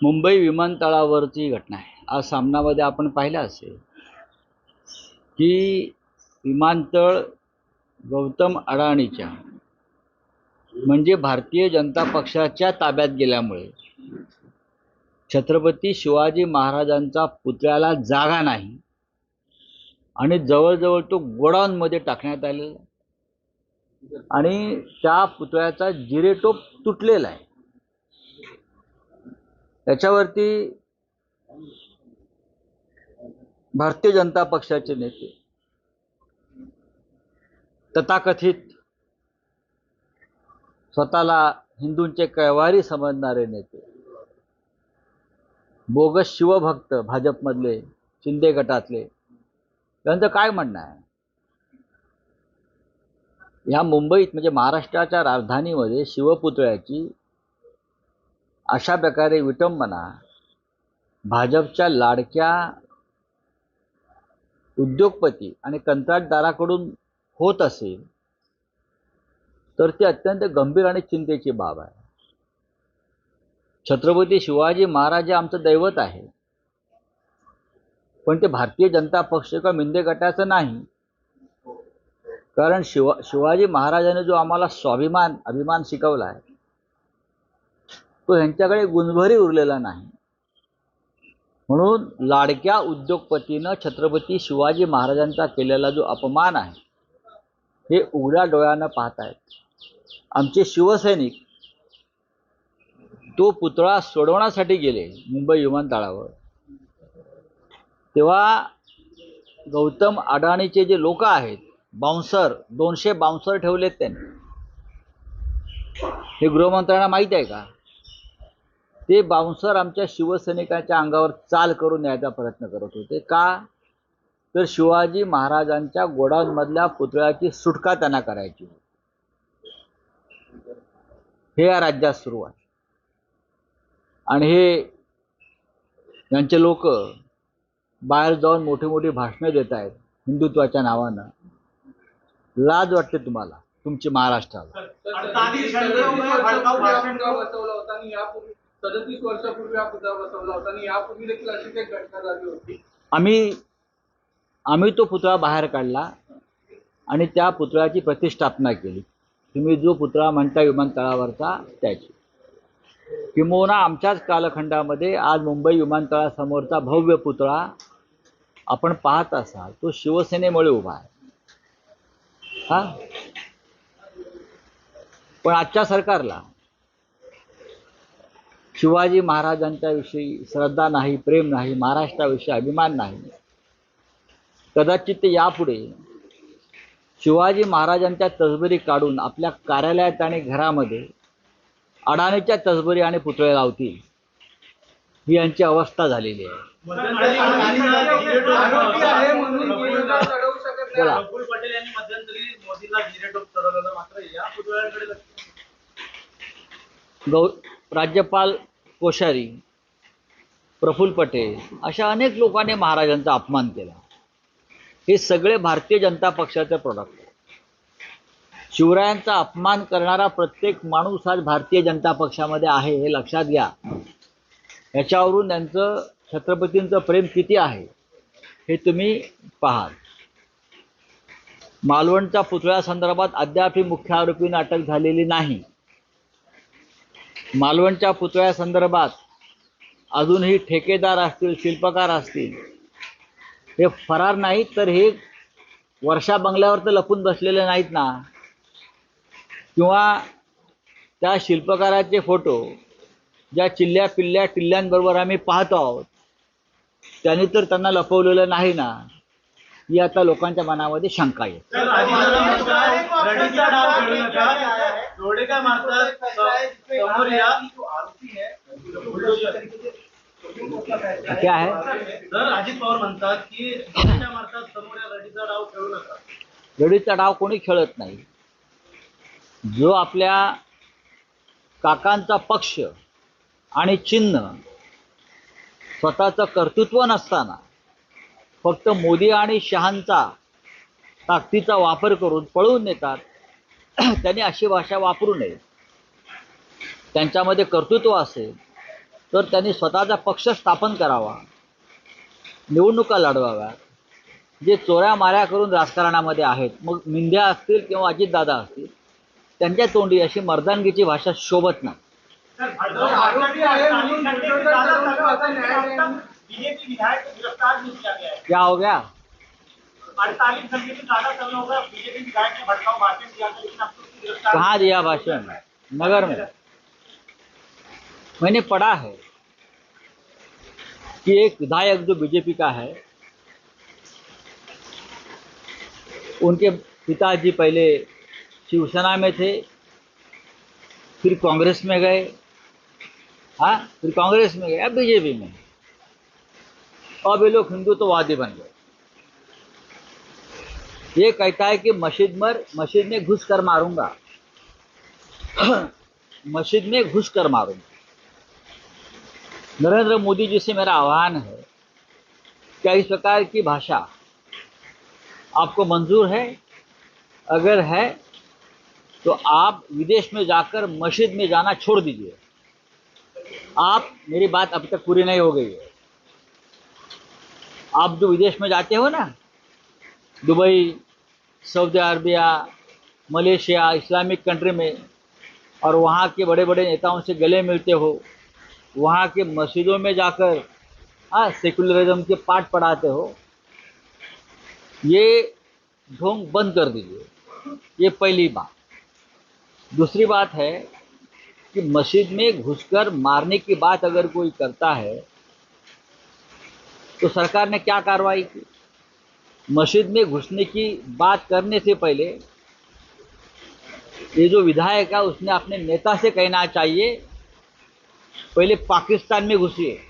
मुंबई विमानतळावरची घटना आहे आज सामनामध्ये आपण पाहिलं असेल की विमानतळ गौतम अडाणीच्या म्हणजे भारतीय जनता पक्षाच्या ताब्यात गेल्यामुळे छत्रपती शिवाजी महाराजांचा पुतळ्याला जागा नाही आणि जवळजवळ तो गोडाऊनमध्ये टाकण्यात आलेला आहे. आणि त्या पुतळ्याचा जिरेटोप तुटलेला आहे याच्यावरती भारतीय जनता पक्षाचे नेते तथाकथित स्वतःला हिंदूंचे कैवारी समजणारे नेते बोगस शिवभक्त भाजपमधले शिंदे गटातले त्यांचं काय म्हणणं आहे? ह्या मुंबईत म्हणजे महाराष्ट्राच्या राजधानीमध्ये शिवपुतळ्याची अशा प्रकारे विटंबना भाजपच्या लाडक्या उद्योगपती आणि कंत्राटदाराकडून होत असेल तर ती अत्यंत गंभीर आणि चिंतेची बाब आहे. छत्रपती शिवाजी महाराज हे आमचं दैवत आहे. पण ते भारतीय जनता पक्ष किंवा मिंदे गटाचं नाही. कारण शिवा शिवाजी महाराजांनी जो आम्हाला स्वाभिमान अभिमान शिकवला आहे तो ह्यांच्याकडे गुणभरी उरलेला नाही. म्हणून लाडक्या उद्योगपतीनं छत्रपती शिवाजी महाराजांचा केलेला जो अपमान आहे हे उघड्या डोळ्यानं पाहत आहेत आमचे शिवसैनिक तो पुतळा सोडवण्यासाठी गेले मुंबई विमानतळावर. तेव्हा गौतम अडाणीचे जे लोक आहेत बाउन्सर दोनशे बाउन्सर ठेवलेत त्यांनी. हे गृहमंत्र्यांना माहीत आहे का? ते बाउन्सर आमच्या शिवसैनिकांच्या अंगावर चाल करून न्यायचा प्रयत्न करत होते. का? तर शिवाजी महाराजांच्या गोडाऊनमधल्या पुतळ्याची सुटका त्यांना करायची होती. हे या राज्यात सुरू आहे. आणि हे यांचे लोक बाहेर जाऊन मोठी मोठी भाषणं देत आहेत हिंदुत्वाच्या नावानं. लाज वाटते तुम्हाला तुमची महाराष्ट्राला. सदतीस वर्षापूर्वी हा पुतळा बसवला होता आणि यापूर्वी देखील अशीच एक घटना झाली होती. आम्ही आम्ही तो पुतळा बाहेर काढला आणि त्या पुतळ्याची प्रतिष्ठापना केली. तुम्ही जो पुतळा म्हणता विमानतळावरचा त्याची. किंबहुना आमच्याच कालखंडामध्ये आज मुंबई विमानतळासमोरचा भव्य पुतळा आपण पाहत असाल तो शिवसेनेमुळे उभा आहे. हा? पण आजच्या सरकारला शिवाजी महाराजांच्याविषयी श्रद्धा नाही प्रेम नाही महाराष्ट्राविषयी अभिमान नाही. कदाचित ते यापुढे शिवाजी महाराजांच्या तसबरी काढून आपल्या कार्यालयात आणि घरामध्ये अडाणीच्या तसबरी आणि पुतळे लावतील ही यांची अवस्था झालेली आहे. गौ राज्यपाल कोश्यारी प्रफुल्ल पटेल अशा अनेक लोकांनी महाराजांचा अपमान केला. हे सगळे भारतीय जनता पक्षाचे प्रोडक्ट शिवरायांचा अपमान करणारा प्रत्येक माणूस आज भारतीय जनता पक्षामध्ये आहे हे लक्षात घ्या. याच्यावरून त्यांचं छत्रपतींचं प्रेम किती आहे हे तुम्ही पाहाल. मालवणच्या पुतळ्यासंदर्भात अद्यापही मुख्य आरोपींना अटक झालेली नाही. मालवणच्या पुतळ्यासंदर्भात अजूनही ठेकेदार असतील शिल्पकार असतील हे फरार नाहीत तर हे वर्षा बंगल्यावर तर लपून बसलेले नाहीत ना. किंवा त्या शिल्पकाराचे फोटो ज्या चिल्ल्या पिल्ल्या टिल्ल्यांबरोबर आम्ही पाहतो आहोत त्यांनी तर त्यांना लपवलेलं नाही ना. ही आता लोकांच्या मनामध्ये शंका आहे डोळे काय मारतात? समोर या. क्या आहे तर अजित पवार म्हणतात की मारतात? समोर या रडीचा डाव खेळू नका. रडीचा डाव कोणी खेळत नाही. जो आपल्या काकांचा पक्ष आणि चिन्ह स्वतःचं कर्तृत्व नसताना फक्त मोदी आणि शहांचा ताकदीचा वापर करून पळवून नेतात त्यांनी अशी भाषा वापरू नये. त्यांच्यामध्ये कर्तृत्व असेल तर त्यांनी स्वतःचा पक्ष स्थापन करावा. निवडणुका लढवाव्या जे चोऱ्या माऱ्या करून राजकारणामध्ये आहेत मग मिंध्या असतील किंवा अजितदादा असतील त्यांच्या तोंडी अशी मर्दानगीची भाषा शोभत नाही. या क्या हो गया अड़तालीस घंटे से ज़्यादा समय बीजेपी विधायक ने भाषण दिया था लेकिन तो दिया भाषण? नगर में। मैंने पढ़ा है कि एक विधायक जो बीजेपी का है, उनके पिताजी पहले शिवसेना में थे, फिर कांग्रेस में गए। हाँ फिर कांग्रेस में गए, अब बीजेपी में। अब ये लोग हिंदुत्ववादी बन गए। ये कहता है कि मस्जिद मर, मस्जिद में घुस कर मारूँगा। मस्जिद में घुस कर मारूँगा। नरेंद्र मोदी जी से मेरा आह्वान है, क्या इस प्रकार की भाषा आपको मंजूर है? अगर है तो आप विदेश में जाकर मस्जिद में जाना छोड़ दीजिए। आप, मेरी बात अभी तक पूरी नहीं हो गई है। आप जो विदेश में जाते हो ना, Dubai Saudi Arabia, Malaysia, Islamic country में और वहाँ के बड़े बड़े नेताओं से गले मिलते हो, वहाँ के मस्जिदों में जाकर हाँ सेकुलरिज्म के पाठ पढ़ाते हो, ये ढोंग बंद कर दीजिए। ये पहली बात। दूसरी बात है कि मस्जिद में घुसकर मारने की बात अगर कोई करता है तो सरकार ने क्या कार्रवाई की? मस्जिद में घुसने की बात करने से पहले ये जो विधायक है, उसने अपने नेता से कहना चाहिए, पहले पाकिस्तान में घुसिए।